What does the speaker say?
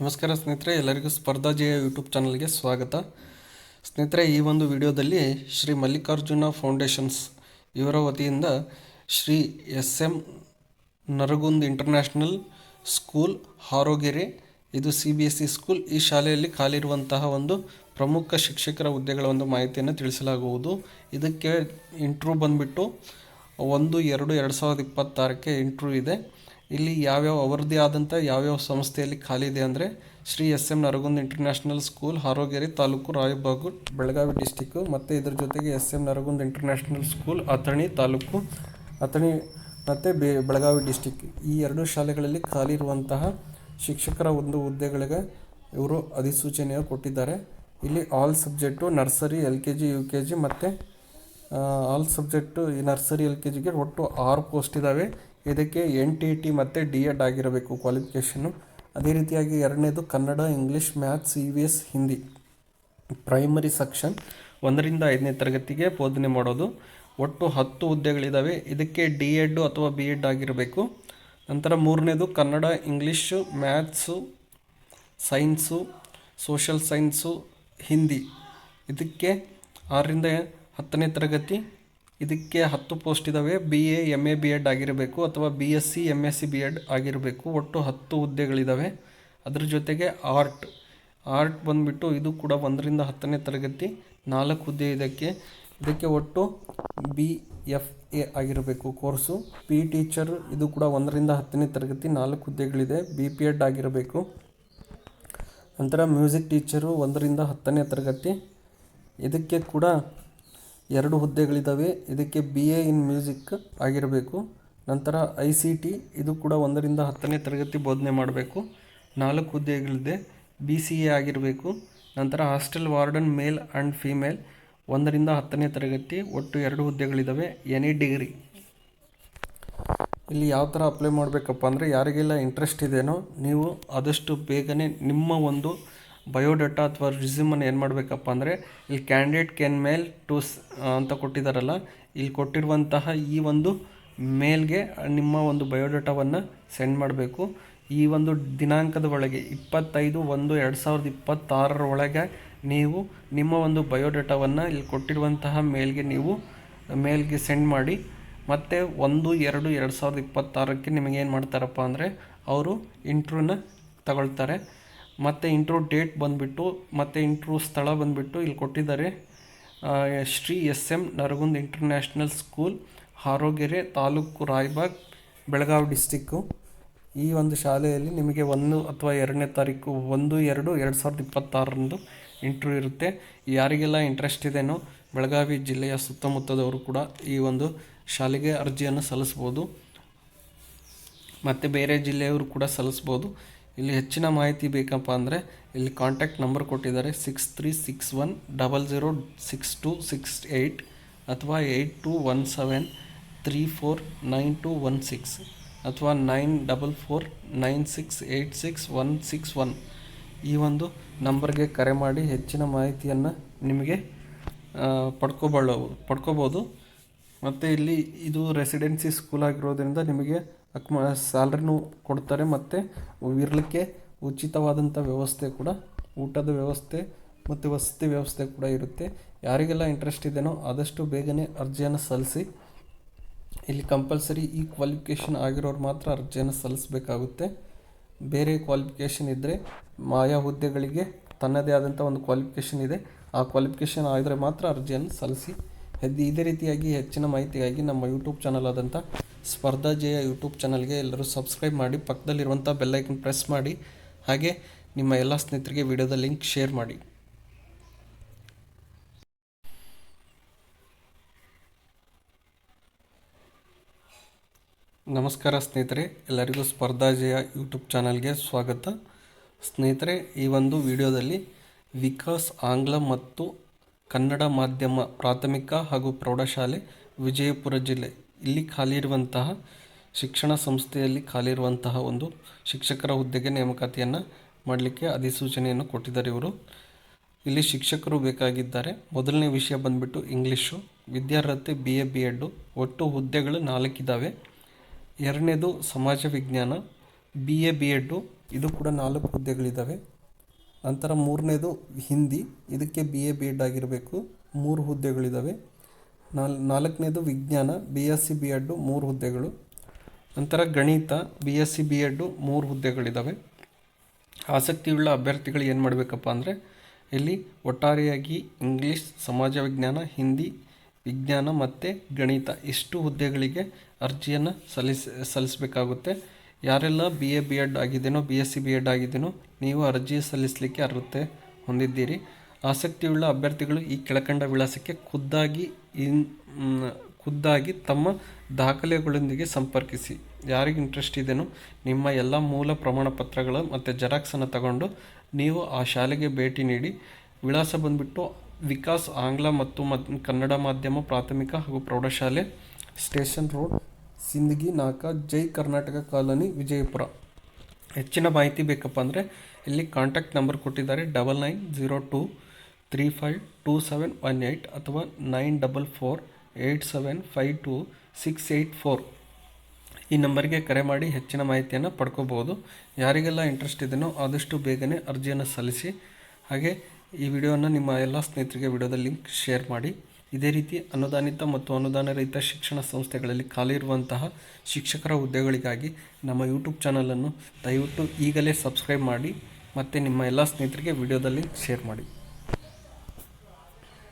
ನಮಸ್ಕಾರ ಸ್ನೇಹಿತರೆ, ಎಲ್ಲರಿಗೂ ಸ್ಪರ್ಧಾ ಜಯ ಯೂಟ್ಯೂಬ್ ಚಾನಲ್ಗೆ ಸ್ವಾಗತ. ಸ್ನೇಹಿತರೆ, ಈ ಒಂದು ವಿಡಿಯೋದಲ್ಲಿ ಶ್ರೀ ಮಲ್ಲಿಕಾರ್ಜುನ ಫೌಂಡೇಶನ್ಸ್ ಇವರ ವತಿಯಿಂದ Shri S M Naragund international school, Harogere, ಇದು C B S E school, ಈ ಶಾಲೆಯಲ್ಲಿ ಖಾಲಿರುವಂತಹ ಒಂದು ಪ್ರಮುಖ ಶಿಕ್ಷಕರ ಹುದ್ದೆಗಳ ಒಂದು ಮಾಹಿತಿಯನ್ನು ತಿಳಿಸಲಾಗುವುದು. ಇದಕ್ಕೆ ಇಂಟ್ರ್ಯೂ ಬಂದುಬಿಟ್ಟು ಒಂದು, ಎರಡು ಎರಡು ಸಾವಿರದ ಇಪ್ಪತ್ತಾರಕ್ಕೆ ಇಂಟ್ರ್ಯೂ ಇದೆ. ಇಲ್ಲಿ ಯಾವ್ಯಾವ ಅವರದೇ ಆದಂಥ ಯಾವ್ಯಾವ ಸಂಸ್ಥೆಯಲ್ಲಿ ಖಾಲಿ ಇದೆ ಅಂದರೆ Shri S M Naragund international school, Harogeri taluk, Raybag, Belagavi district ಮತ್ತು ಇದ್ರ ಜೊತೆಗೆ S M Naragund international school, Athani taluk, Athani ಮತ್ತು ಬೆ, ಬೆಳಗಾವಿ ಡಿಸ್ಟಿಕ್ ಈ ಎರಡು ಶಾಲೆಗಳಲ್ಲಿ ಖಾಲಿ ಇರುವಂತಹ ಶಿಕ್ಷಕರ ಒಂದು ಹುದ್ದೆಗಳಿಗೆ ಇವರು ಅಧಿಸೂಚನೆಯನ್ನು ಕೊಟ್ಟಿದ್ದಾರೆ. ಇಲ್ಲಿ all subject nursery, L K G, U K G ಮತ್ತು ಆಲ್ ಸಬ್ಜೆಕ್ಟು ಈ ನರ್ಸರಿ, ಎಲ್ ಕೆ ಜಿಗೆ ಒಟ್ಟು ಆರು ಪೋಸ್ಟ್ ಇದ್ದಾವೆ ಇದಕ್ಕೆ ಎನ್ ಟಿ ಟಿ ಮತ್ತು ಡಿ ಎಡ್ ಆಗಿರಬೇಕು ಕ್ವಾಲಿಫಿಕೇಷನ್ನು. ಅದೇ ರೀತಿಯಾಗಿ ಎರಡನೇದು Kannada, English, maths, E V S, Hindi. Primary section ಒಂದರಿಂದ ಐದನೇ ತರಗತಿಗೆ ಬೋಧನೆ ಮಾಡೋದು. ಒಟ್ಟು ಹತ್ತು ಹುದ್ದೆಗಳಿದ್ದಾವೆ ಇದಕ್ಕೆ ಡಿ ಎಡ್ ಅಥವಾ ಬಿ ಎಡ್ ಆಗಿರಬೇಕು. ನಂತರ ಮೂರನೇದು Kannada, English, maths, science, social science, Hindi. ಇದಕ್ಕೆ ಆರರಿಂದ ಹತ್ತನೇ ತರಗತಿ ಇದಕ್ಕೆ ಹತ್ತು ಪೋಸ್ಟ್ ಇದ್ದಾವೆ B A M A B Ed ಆಗಿರಬೇಕು ಅಥವಾ B S C M S C B Ed ಆಗಿರಬೇಕು. ಒಟ್ಟು ಹತ್ತು ಹುದ್ದೆಗಳಿದ್ದಾವೆ ಅದ್ರ ಜೊತೆಗೆ ಆರ್ಟ್ ಆರ್ಟ್ ಬಂದುಬಿಟ್ಟು ಇದು ಕೂಡ ಒಂದರಿಂದ ಹತ್ತನೇ ತರಗತಿ. ನಾಲ್ಕು ಹುದ್ದೆ ಇದಕ್ಕೆ. ಇದಕ್ಕೆ ಒಟ್ಟು ಬಿ ಎಫ್ ಎ ಆಗಿರಬೇಕು ಕೋರ್ಸು ಪಿ ಟೀಚರ್ ಇದು ಕೂಡ ಒಂದರಿಂದ ಹತ್ತನೇ ತರಗತಿ. ನಾಲ್ಕು ಹುದ್ದೆಗಳಿದೆ. ಬಿ ಪಿ ಎಡ್ ಆಗಿರಬೇಕು. ನಂತರ ಮ್ಯೂಸಿಕ್ ಟೀಚರು ಒಂದರಿಂದ ಹತ್ತನೇ ತರಗತಿ. ಇದಕ್ಕೆ ಕೂಡ ಎರಡು ಹುದ್ದೆಗಳಿದ್ದಾವೆ ಇದಕ್ಕೆ ಬಿ ಎ ಇನ್ ಮ್ಯೂಸಿಕ್ ಆಗಿರಬೇಕು. ನಂತರ ಐ ಸಿ ಟಿ ಇದು ಕೂಡ ಒಂದರಿಂದ ಹತ್ತನೇ ತರಗತಿ ಬೋಧನೆ ಮಾಡಬೇಕು. ನಾಲ್ಕು ಹುದ್ದೆಗಳಿದೆ. ಬಿ ಸಿ ಎ ಆಗಿರಬೇಕು. ನಂತರ hostel warden male and female, ಒಂದರಿಂದ ಹತ್ತನೇ ತರಗತಿ, ಒಟ್ಟು ಎರಡು ಹುದ್ದೆಗಳಿದ್ದಾವೆ ಎನಿ ಡಿಗ್ರಿ ಇಲ್ಲಿ ಯಾವ ಥರ ಅಪ್ಲೈ ಮಾಡಬೇಕಪ್ಪ ಅಂದರೆ, ಯಾರಿಗೆಲ್ಲ ಇಂಟ್ರೆಸ್ಟ್ ಇದೆಯೋ ನೀವು ಆದಷ್ಟು ಬೇಗನೆ ನಿಮ್ಮ ಒಂದು ಬಯೋಡಾಟಾ ಅಥವಾ ರಿಸ್ಯೂಮನ್ನು ಏನು ಮಾಡಬೇಕಪ್ಪ ಅಂದರೆ, ಇಲ್ಲಿ ಕ್ಯಾಂಡಿಡೇಟ್ ಕೆನ್ ಮೇಲ್ ಟು ಅಂತ ಕೊಟ್ಟಿದ್ದಾರಲ್ಲ ಇಲ್ಲಿ ಕೊಟ್ಟಿರುವಂತಹ ಈ ಒಂದು ಮೇಲ್ಗೆ ನಿಮ್ಮ ಒಂದು ಬಯೋಡಾಟಾವನ್ನು ಸೆಂಡ್ ಮಾಡಬೇಕು. ಈ ಒಂದು ದಿನಾಂಕದ ಒಳಗೆ ಇಪ್ಪತ್ತೈದು ಒಂದು ಎರಡು ಸಾವಿರದ ಇಪ್ಪತ್ತಾರರ ಒಳಗೆ ನೀವು ನಿಮ್ಮ ಒಂದು ಬಯೋಡಾಟಾವನ್ನು ಇಲ್ಲಿ ಕೊಟ್ಟಿರುವಂತಹ ಮೇಲ್ಗೆ ನೀವು, ಮೇಲ್ಗೆ ಸೆಂಡ್ ಮಾಡಿ, ಮತ್ತು ಒಂದು ಎರಡು ಎರಡು ಸಾವಿರದ ಇಪ್ಪತ್ತಾರಕ್ಕೆ ನಿಮಗೇನು ಮಾಡ್ತಾರಪ್ಪ ಅಂದರೆ, ಅವರು ಇಂಟ್ರೂನ ತಗೊಳ್ತಾರೆ. ಮತ್ತು ಇಂಟ್ರೋ ಡೇಟ್ ಬಂದುಬಿಟ್ಟು, ಮತ್ತು ಇಂಟ್ರೋ ಸ್ಥಳ ಬಂದುಬಿಟ್ಟು ಇಲ್ಲಿ ಕೊಟ್ಟಿದ್ದಾರೆ. Shri S M Naragund international school, Harogere taluk Raybag, Belagavi district ಈ ಒಂದು ಶಾಲೆಯಲ್ಲಿ ನಿಮಗೆ ಒಂದು ಅಥವಾ ಎರಡನೇ ತಾರೀಕು, ಒಂದು, ಎರಡು ಎರಡು ಸಾವಿರದ ಇಪ್ಪತ್ತಾರರಂದು ಇಂಟ್ರ್ಯೂ ಇರುತ್ತೆ. ಯಾರಿಗೆಲ್ಲ ಇಂಟ್ರೆಸ್ಟ್ ಇದೆಯೋ ಬೆಳಗಾವಿ ಜಿಲ್ಲೆಯ ಸುತ್ತಮುತ್ತದವರು ಕೂಡ ಈ ಒಂದು ಶಾಲೆಗೆ ಅರ್ಜಿಯನ್ನು ಸಲ್ಲಿಸ್ಬೋದು. ಮತ್ತು ಬೇರೆ ಜಿಲ್ಲೆಯವರು ಕೂಡ ಸಲ್ಲಿಸ್ಬೋದು. ಇಲ್ಲಿ ಹೆಚ್ಚಿನ ಮಾಹಿತಿ ಬೇಕಪ್ಪ ಅಂದರೆ ಇಲ್ಲಿ ಕಾಂಟ್ಯಾಕ್ಟ್ ನಂಬರ್ ಕೊಟ್ಟಿದ್ದಾರೆ six three six one double zero six two six eight ಅಥವಾ eight two one seven three four nine two one six ಅಥವಾ nine double four nine six eight six one six one ಈ ಒಂದು ನಂಬರ್ಗೆ ಕರೆ ಮಾಡಿ ಹೆಚ್ಚಿನ ಮಾಹಿತಿಯನ್ನು ನಿಮಗೆ ಪಡ್ಕೊಬಳ್ಳ ಪಡ್ಕೋಬೋದು. ಮತ್ತು ಇಲ್ಲಿ ಇದು ರೆಸಿಡೆನ್ಸಿ ಸ್ಕೂಲ್ ಆಗಿರೋದ್ರಿಂದ ನಿಮಗೆ ಅಕ್ಮ ಸ್ಯಾಲ್ರಿನೂ ಕೊಡ್ತಾರೆ ಮತ್ತು ಇರಲಿಕ್ಕೆ ಉಚಿತವಾದಂಥ ವ್ಯವಸ್ಥೆ ಕೂಡ, ಊಟದ ವ್ಯವಸ್ಥೆ ಮತ್ತು ವಸತಿ ವ್ಯವಸ್ಥೆ ಕೂಡ ಇರುತ್ತೆ. ಯಾರಿಗೆಲ್ಲ ಇಂಟ್ರೆಸ್ಟ್ ಇದೆಯೋ ಆದಷ್ಟು ಬೇಗನೆ ಅರ್ಜಿಯನ್ನು ಸಲ್ಲಿಸಿ. ಇಲ್ಲಿ ಕಂಪಲ್ಸರಿ ಈ ಕ್ವಾಲಿಫಿಕೇಷನ್ ಆಗಿರೋರು ಮಾತ್ರ ಅರ್ಜಿಯನ್ನು ಸಲ್ಲಿಸಬೇಕಾಗುತ್ತೆ. ಬೇರೆ ಕ್ವಾಲಿಫಿಕೇಷನ್ ಇದ್ದರೆ ಆಯಾ ಹುದ್ದೆಗಳಿಗೆ ತನ್ನದೇ ಆದಂಥ ಒಂದು ಕ್ವಾಲಿಫಿಕೇಷನ್ ಇದೆ. ಆ ಕ್ವಾಲಿಫಿಕೇಷನ್ ಆದರೆ ಮಾತ್ರ ಅರ್ಜಿಯನ್ನು ಸಲ್ಲಿಸಿ. ಇದೇ ರೀತಿಯಾಗಿ ಹೆಚ್ಚಿನ ಮಾಹಿತಿಗಾಗಿ ನಮ್ಮ ಯೂಟ್ಯೂಬ್ ಚಾನಲ್ ಆದಂಥ ಸ್ಪರ್ಧಾ ಜಯ ಯೂಟ್ಯೂಬ್ ಚಾನಲ್ಗೆ ಎಲ್ಲರೂ ಸಬ್ಸ್ಕ್ರೈಬ್ ಮಾಡಿ, ಪಕ್ಕದಲ್ಲಿರುವಂಥ ಬೆಲ್ಲೈಕನ್ ಪ್ರೆಸ್ ಮಾಡಿ, ಹಾಗೆ ನಿಮ್ಮ ಎಲ್ಲ ಸ್ನೇಹಿತರಿಗೆ ವಿಡಿಯೋದ ಲಿಂಕ್ ಶೇರ್ ಮಾಡಿ. ನಮಸ್ಕಾರ ಸ್ನೇಹಿತರೆ, ಎಲ್ಲರಿಗೂ ಸ್ಪರ್ಧಾ ಜಯ ಯೂಟ್ಯೂಬ್ ಚಾನಲ್ಗೆ ಸ್ವಾಗತ. ಸ್ನೇಹಿತರೆ, ಈ ಒಂದು ವಿಡಿಯೋದಲ್ಲಿ ವಿಕಾಸ್ ಆಂಗ್ಲ ಮತ್ತು ಕನ್ನಡ ಮಾಧ್ಯಮ ಪ್ರಾಥಮಿಕ ಹಾಗೂ ಪ್ರೌಢಶಾಲೆ ವಿಜಯಪುರ ಜಿಲ್ಲೆ ಇಲ್ಲಿ ಖಾಲಿ ಇರುವಂತಹ ಶಿಕ್ಷಣ ಸಂಸ್ಥೆಯಲ್ಲಿ ಖಾಲಿ ಇರುವಂತಹ ಒಂದು ಶಿಕ್ಷಕರ ಹುದ್ದೆಗೆ ನೇಮಕಾತಿಯನ್ನು ಮಾಡಲಿಕ್ಕೆ ಅಧಿಸೂಚನೆಯನ್ನು ಕೊಟ್ಟಿದ್ದಾರೆ ಇವರು. ಇಲ್ಲಿ ಶಿಕ್ಷಕರು ಬೇಕಾಗಿದ್ದಾರೆ. ಮೊದಲನೇ ವಿಷಯ ಬಂದುಬಿಟ್ಟು ಇಂಗ್ಲೀಷು. ವಿದ್ಯಾರ್ಹತೆ ಬಿ ಎ ಬಿ ಎಡ್ಡು ಒಟ್ಟು ಹುದ್ದೆಗಳು ನಾಲ್ಕಿದ್ದಾವೆ ಎರಡನೇದು ಸಮಾಜ ವಿಜ್ಞಾನ. ಬಿ ಎ ಬಿ ಎಡ್ಡು ಇದು ಕೂಡ ನಾಲ್ಕು ಹುದ್ದೆಗಳಿದ್ದಾವೆ ನಂತರ ಮೂರನೇದು ಹಿಂದಿ. ಇದಕ್ಕೆ ಬಿ ಎ ಬಿ ಎಡ್ ಆಗಿರಬೇಕು. ಮೂರು ಹುದ್ದೆಗಳಿದ್ದಾವೆ ನಾಲ್, ನಾಲ್ಕನೇದು ವಿಜ್ಞಾನ B S C B Ed ಮೂರು ಹುದ್ದೆಗಳು. ನಂತರ ಗಣಿತ B S C B Ed ಮೂರು ಹುದ್ದೆಗಳಿದ್ದಾವೆ ಆಸಕ್ತಿಯುಳ್ಳ ಅಭ್ಯರ್ಥಿಗಳು ಏನು ಮಾಡಬೇಕಪ್ಪ ಅಂದರೆ, ಇಲ್ಲಿ ಒಟ್ಟಾರೆಯಾಗಿ ಇಂಗ್ಲೀಷ್, ಸಮಾಜ ವಿಜ್ಞಾನ, ಹಿಂದಿ, ವಿಜ್ಞಾನ ಮತ್ತು ಗಣಿತ ಇಷ್ಟು ಹುದ್ದೆಗಳಿಗೆ ಅರ್ಜಿಯನ್ನು ಸಲ್ಲಿಸ, ಸಲ್ಲಿಸಬೇಕಾಗುತ್ತೆ. ಯಾರೆಲ್ಲ B A B Ed ಆಗಿದ್ದೇನೋ B S C B Ed ಆಗಿದ್ದೇನೋ, ನೀವು ಅರ್ಜಿ ಸಲ್ಲಿಸಲಿಕ್ಕೆ ಅರ್ಹತೆ ಹೊಂದಿದ್ದೀರಿ. ಆಸಕ್ತಿಯುಳ್ಳ ಅಭ್ಯರ್ಥಿಗಳು ಈ ಕೆಳಕಂಡ ವಿಳಾಸಕ್ಕೆ ಖುದ್ದಾಗಿ ಇನ್ ಖುದ್ದಾಗಿ ತಮ್ಮ ದಾಖಲೆಗಳೊಂದಿಗೆ ಸಂಪರ್ಕಿಸಿ. ಯಾರಿಗೆ ಇಂಟ್ರೆಸ್ಟ್ ಇದೆಯೋ ನಿಮ್ಮ ಎಲ್ಲ ಮೂಲ ಪ್ರಮಾಣ ಪತ್ರಗಳು ಮತ್ತು ಜೆರಾಕ್ಸನ್ನು ತಗೊಂಡು ನೀವು ಆ ಶಾಲೆಗೆ ಭೇಟಿ ನೀಡಿ. ವಿಳಾಸ ಬಂದುಬಿಟ್ಟು ವಿಕಾಸ್ ಆಂಗ್ಲ ಮತ್ತು ಕನ್ನಡ ಮಾಧ್ಯಮ ಪ್ರಾಥಮಿಕ ಹಾಗೂ ಪ್ರೌಢಶಾಲೆ, ಸ್ಟೇಷನ್ ರೋಡ್, ಸಿಂದಗಿ, ನಾಕ, ಜೈ ಕರ್ನಾಟಕ ಕಾಲೋನಿ, ವಿಜಯಪುರ. ಹೆಚ್ಚಿನ ಮಾಹಿತಿ ಬೇಕಪ್ಪ ಅಂದರೆ ಇಲ್ಲಿ ಕಾಂಟ್ಯಾಕ್ಟ್ ನಂಬರ್ ಕೊಟ್ಟಿದ್ದಾರೆ double nine zero two three five two seven one eight ಅಥವಾ nine double four eight seven five two six eight four ಈ ನಂಬರ್ಗೆ ಕರೆ ಮಾಡಿ ಹೆಚ್ಚಿನ ಮಾಹಿತಿಯನ್ನು ಪಡ್ಕೋಬೋದು ಯಾರಿಗೆಲ್ಲ ಇಂಟ್ರೆಸ್ಟ್ ಇದೆಯೋ ಆದಷ್ಟು ಬೇಗನೆ ಅರ್ಜಿಯನ್ನು ಸಲ್ಲಿಸಿ. ಹಾಗೆ ಈ ವಿಡಿಯೋನ ನಿಮ್ಮ ಎಲ್ಲ ಸ್ನೇಹಿತರಿಗೆ ವಿಡಿಯೋದ ಲಿಂಕ್ ಶೇರ್ ಮಾಡಿ. ಇದೇ ರೀತಿ ಅನುದಾನಿತ ಮತ್ತು ಅನುದಾನ ರಹಿತ ಶಿಕ್ಷಣ ಸಂಸ್ಥೆಗಳಲ್ಲಿ ಖಾಲಿ ಇರುವಂತಹ ಶಿಕ್ಷಕರ ಹುದ್ದೆಗಳಿಗಾಗಿ ನಮ್ಮ ಯೂಟ್ಯೂಬ್ ಚಾನಲನ್ನು ದಯವಿಟ್ಟು ಈಗಲೇ ಸಬ್ಸ್ಕ್ರೈಬ್ ಮಾಡಿ ಮತ್ತು ನಿಮ್ಮ ಎಲ್ಲ ಸ್ನೇಹಿತರಿಗೆ ವಿಡಿಯೋದಲ್ಲಿ ಶೇರ್ ಮಾಡಿ.